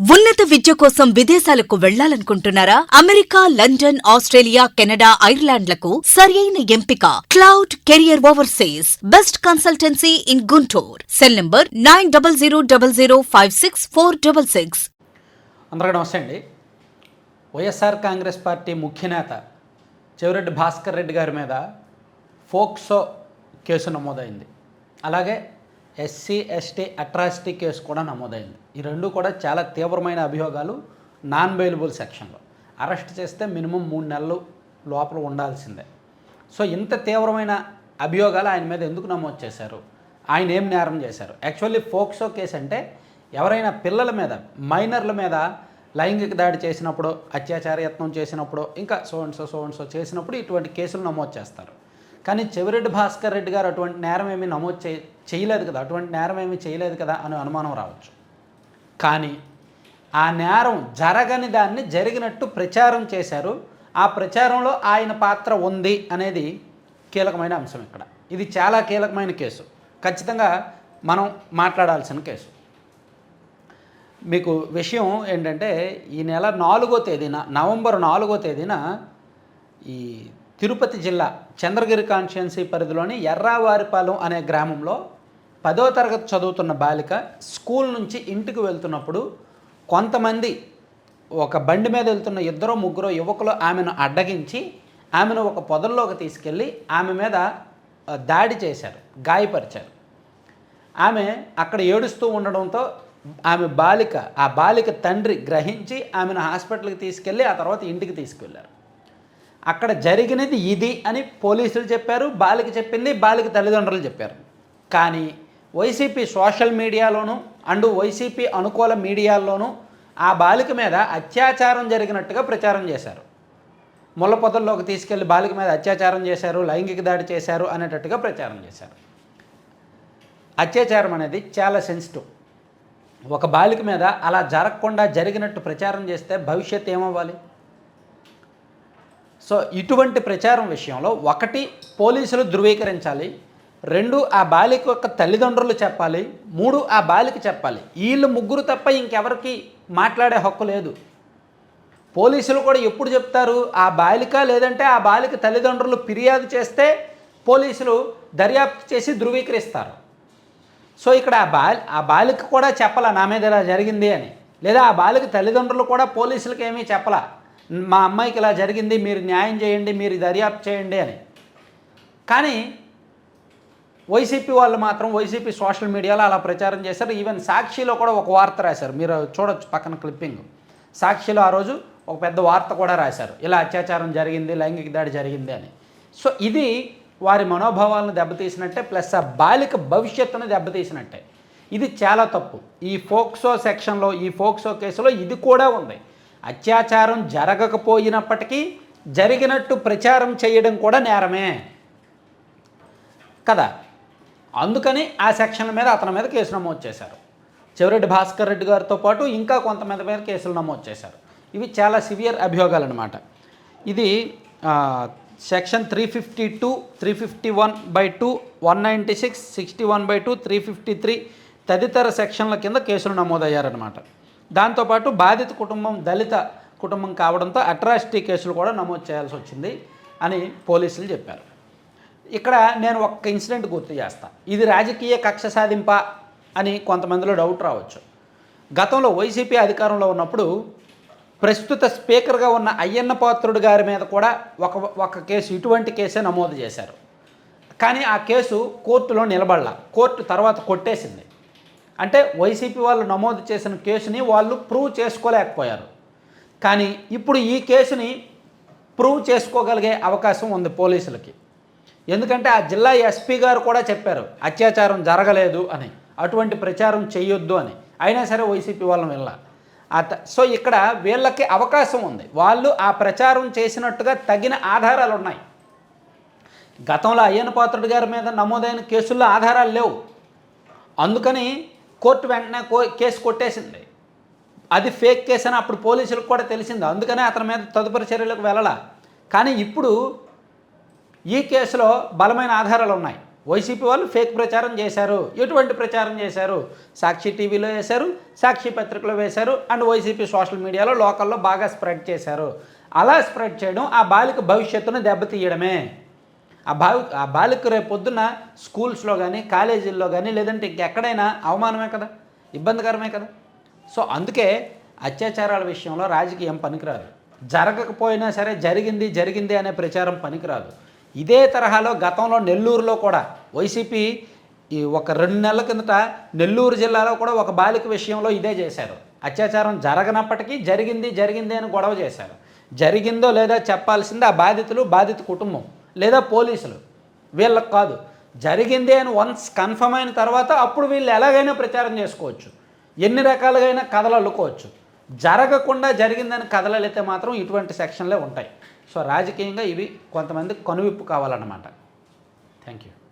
ఉన్నత విద్య కోసం విదేశాలకు వెళ్ళాలనుకుంటున్నారా? అమెరికా లండన్ ఆస్ట్రేలియా కెనడా ఐర్లాండ్లకు సరియైన ఎంపిక. Cloud career overseas. Best consultancy in Guntur. Cell number nine double zero double zero five six four double six. అందరికీ నమస్తే అండి. వైఎస్ఆర్ కాంగ్రెస్ పార్టీ ముఖ్య నేత చెవిరెడ్డి భాస్కర్ రెడ్డి గారి మీద ఫోక్సో కేసు నమోదైంది. అలాగే ఎస్సీ ఎస్టీ అట్రాసిటీ కేసు కూడా నమోదైంది. ఈ రెండు కూడా చాలా తీవ్రమైన అభియోగాలు నాన్ బెయిలబుల్ సెక్షన్లో. అరెస్ట్ చేస్తే మినిమం మూడు నెలలు లోపల ఉండాల్సిందే. సో ఇంత తీవ్రమైన అభియోగాలు ఆయన మీద ఎందుకు నమోదు చేశారు? ఆయన ఏం నేరం చేశారు? యాక్చువల్లీ ఫోక్సో కేసు అంటే ఎవరైనా పిల్లల మీద మైనర్ల మీద లైంగిక దాడి చేసినప్పుడు అత్యాచార యత్నం చేసినప్పుడు ఇంకా సోన్సో సోన్సో చేసినప్పుడు ఇటువంటి కేసులు నమోదు చేస్తారు. కానీ చెవిరెడ్డి భాస్కర్ రెడ్డి గారు అటువంటి నేరం ఏమీ నమోదు చే చేయలేదు కదా. అటువంటి నేరం ఏమీ చేయలేదు కదా అనే అనుమానం రావచ్చు. కానీ ఆ నేరం జరగని దాన్ని జరిగినట్టు ప్రచారం చేశారు. ఆ ప్రచారంలో ఆయన పాత్ర ఉంది అనేది కీలకమైన అంశం ఇక్కడ. ఇది చాలా కీలకమైన కేసు. ఖచ్చితంగా మనం మాట్లాడాల్సిన కేసు. మీకు విషయం ఏంటంటే ఈ నెల నాలుగో తేదీన నవంబర్ నాలుగో తేదీన ఈ తిరుపతి జిల్లా చంద్రగిరి కాన్స్టిట్యున్సీ పరిధిలోని ఎర్రావారిపాలెం అనే గ్రామంలో పదో తరగతి చదువుతున్న బాలిక స్కూల్ నుంచి ఇంటికి వెళ్తున్నప్పుడు కొంతమంది ఒక బండి మీద వెళ్తున్న ఇద్దరు ముగ్గురు యువకులు ఆమెను అడ్డగించి ఆమెను ఒక పొదల్లోకి తీసుకెళ్ళి ఆమె మీద దాడి చేశారు గాయపరిచారు. ఆమె అక్కడ ఏడుస్తూ ఉండడంతో ఆమె బాలిక ఆ బాలిక తండ్రి గ్రహించి ఆమెను హాస్పిటల్కి తీసుకెళ్ళి ఆ తర్వాత ఇంటికి తీసుకెళ్ళారు. అక్కడ జరిగినది ఇది అని పోలీసులు చెప్పారు బాలిక చెప్పింది బాలిక తల్లిదండ్రులు చెప్పారు. కానీ వైసీపీ సోషల్ మీడియాలోనూ అండ్ వైసీపీ అనుకూల మీడియాల్లోనూ ఆ బాలిక మీద అత్యాచారం జరిగినట్టుగా ప్రచారం చేశారు. ముళ్ళపొదల్లోకి తీసుకెళ్ళి బాలిక మీద అత్యాచారం చేశారు లైంగిక దాడి చేశారు అనేటట్టుగా ప్రచారం చేశారు. అత్యాచారం అనేది చాలా సెన్సిటివ్ ఒక బాలిక మీద అలా జరగకుండా జరిగినట్టు ప్రచారం చేస్తే భవిష్యత్ ఏమవ్వాలి? సో ఇటువంటి ప్రచారం విషయంలో ఒకటి పోలీసులు ధృవీకరించాలి రెండు ఆ బాలిక యొక్క తల్లిదండ్రులు చెప్పాలి మూడు ఆ బాలిక చెప్పాలి. వీళ్ళు ముగ్గురు తప్ప ఇంకెవరికి మాట్లాడే హక్కు లేదు. పోలీసులు కూడా ఎప్పుడు చెప్తారు ఆ బాలిక లేదంటే ఆ బాలిక తల్లిదండ్రులు ఫిర్యాదు చేస్తే పోలీసులు దర్యాప్తు చేసి ధృవీకరిస్తారు. సో ఇక్కడ ఆ బాలి ఆ బాలిక కూడా చెప్పాల నా మీద ఇలా జరిగింది అని? లేదా ఆ బాలిక తల్లిదండ్రులు కూడా పోలీసులకు ఏమీ చెప్పలా? మా అమ్మాయికి ఇలా జరిగింది మీరు న్యాయం చేయండి మీరు దర్యాప్తు చేయండి అని. కానీ వైసీపీ వాళ్ళు మాత్రం వైసీపీ సోషల్ మీడియాలో అలా ప్రచారం చేశారు. ఈవెన్ సాక్షిలో కూడా ఒక వార్త రాశారు. మీరు చూడొచ్చు పక్కన క్లిప్పింగ్. సాక్షిలో ఆ రోజు ఒక పెద్ద వార్త కూడా రాశారు. ఇలా అత్యాచారం జరిగింది లైంగిక దాడి జరిగింది అని. సో ఇది వారి మనోభావాలను దెబ్బతీసినట్టే ప్లస్ ఆ బాలిక భవిష్యత్తును దెబ్బతీసినట్టే. ఇది చాలా తప్పు. ఈ ఫోక్సో సెక్షన్లో ఈ ఫోక్సో కేసులో ఇది కూడా ఉంది. అత్యాచారం జరగకపోయినప్పటికీ జరిగినట్టు ప్రచారం చేయడం కూడా నేరమే. కదా? అందుకని ఆ సెక్షన్ల మీద అతని మీద కేసు నమోదు చేశారు. చెవిరెడ్డి భాస్కర్ రెడ్డి గారితో పాటు ఇంకా కొంతమంది మీద కేసులు నమోదు చేశారు. ఇవి చాలా సివియర్ అభియోగాలు అనమాట ఇది section three fifty two three fifty one by two one ninety six sixty one by two three fifty three తదితర సెక్షన్ల కింద కేసులు నమోదయ్యారనమాట దాంతోపాటు బాధిత కుటుంబం దళిత కుటుంబం కావడంతో అట్రాసిటీ కేసులు కూడా నమోదు చేయాల్సి వచ్చింది అని పోలీసులు చెప్పారు. ఇక్కడ నేను ఒక్క ఇన్సిడెంట్ గుర్తు చేస్తాను ఇది రాజకీయ కక్ష సాధింప అని కొంతమందిలో డౌట్ రావచ్చు. గతంలో వైసీపీ అధికారంలో ఉన్నప్పుడు ప్రస్తుత స్పీకర్గా ఉన్న అయ్యన్న పాత్రుడు గారి మీద కూడా ఒక ఒక కేసు ఇటువంటి కేసే నమోదు చేశారు. కానీ ఆ కేసు కోర్టులో నిలబడలా. కోర్టు తర్వాత కొట్టేసింది. అంటే వైసీపీ వాళ్ళు నమోదు చేసిన కేసుని వాళ్ళు ప్రూవ్ చేసుకోలేకపోయారు. కానీ ఇప్పుడు ఈ కేసుని ప్రూవ్ చేసుకోగలిగే అవకాశం ఉంది పోలీసులకి. ఎందుకంటే ఆ జిల్లా ఎస్పీ గారు కూడా చెప్పారు అత్యాచారం జరగలేదు అని అటువంటి ప్రచారం చేయొద్దు అని. అయినా సరే వైసీపీ వాళ్ళని వెళ్ళ అత సో ఇక్కడ వీళ్ళకి అవకాశం ఉంది. వాళ్ళు ఆ ప్రచారం చేసినట్టుగా తగిన ఆధారాలు ఉన్నాయి. గతంలో అయ్యన్న పాత్రుడు గారి మీద నమోదైన కేసుల్లో ఆధారాలు లేవు. అందుకని కోర్టు వెంటనే కో కేసు కొట్టేసింది. అది ఫేక్ కేసు అని అప్పుడు పోలీసులకు కూడా తెలిసింది. అందుకనే అతని మీద తదుపరి చర్యలకు వెళ్ళాల. కానీ ఇప్పుడు ఈ కేసులో బలమైన ఆధారాలు ఉన్నాయి. వైసీపీ వాళ్ళు ఫేక్ ప్రచారం చేశారు. ఎటువంటి ప్రచారం చేశారు? సాక్షి టీవీలో వేశారు సాక్షి పత్రికలో వేశారు అండ్ వైసీపీ సోషల్ మీడియాలో లోకల్లో బాగా స్ప్రెడ్ చేశారు. అలా స్ప్రెడ్ చేయడం ఆ బాలిక భవిష్యత్తును దెబ్బతీయడమే. ఆ బావి ఆ బాలిక రేపు పొద్దున స్కూల్స్లో కానీ కాలేజీల్లో కానీ లేదంటే ఇంకెక్కడైనా అవమానమే కదా? ఇబ్బందికరమే కదా? సో అందుకే అత్యాచారాల విషయంలో రాజకీయం పనికిరాదు. జరగకపోయినా సరే జరిగింది జరిగింది అనే ప్రచారం పనికిరాదు. ఇదే తరహాలో గతంలో నెల్లూరులో కూడా వైసీపీ ఈ ఒక రెండు నెలల కిందట నెల్లూరు జిల్లాలో కూడా ఒక బాలిక విషయంలో ఇదే చేశారు. అత్యాచారం జరగనప్పటికీ జరిగింది జరిగింది అని గొడవ చేశారు. జరిగిందో లేదా చెప్పాల్సింది ఆ బాధితులు బాధిత కుటుంబం. లేదా పోలీసులు. వీళ్ళకి కాదు. జరిగింది అని వన్స్ కన్ఫర్మ్ అయిన తర్వాత అప్పుడు వీళ్ళు ఎలాగైనా ప్రచారం చేసుకోవచ్చు. ఎన్ని రకాలుగైనా కథలు అల్లుకోవచ్చు. జరగకుండా జరిగిందని కథలైతే మాత్రం ఇటువంటి సెక్షన్లే ఉంటాయి. సో రాజకీయంగా ఇవి కొంతమంది కనువిప్పు కావాలన్నమాట. Thank you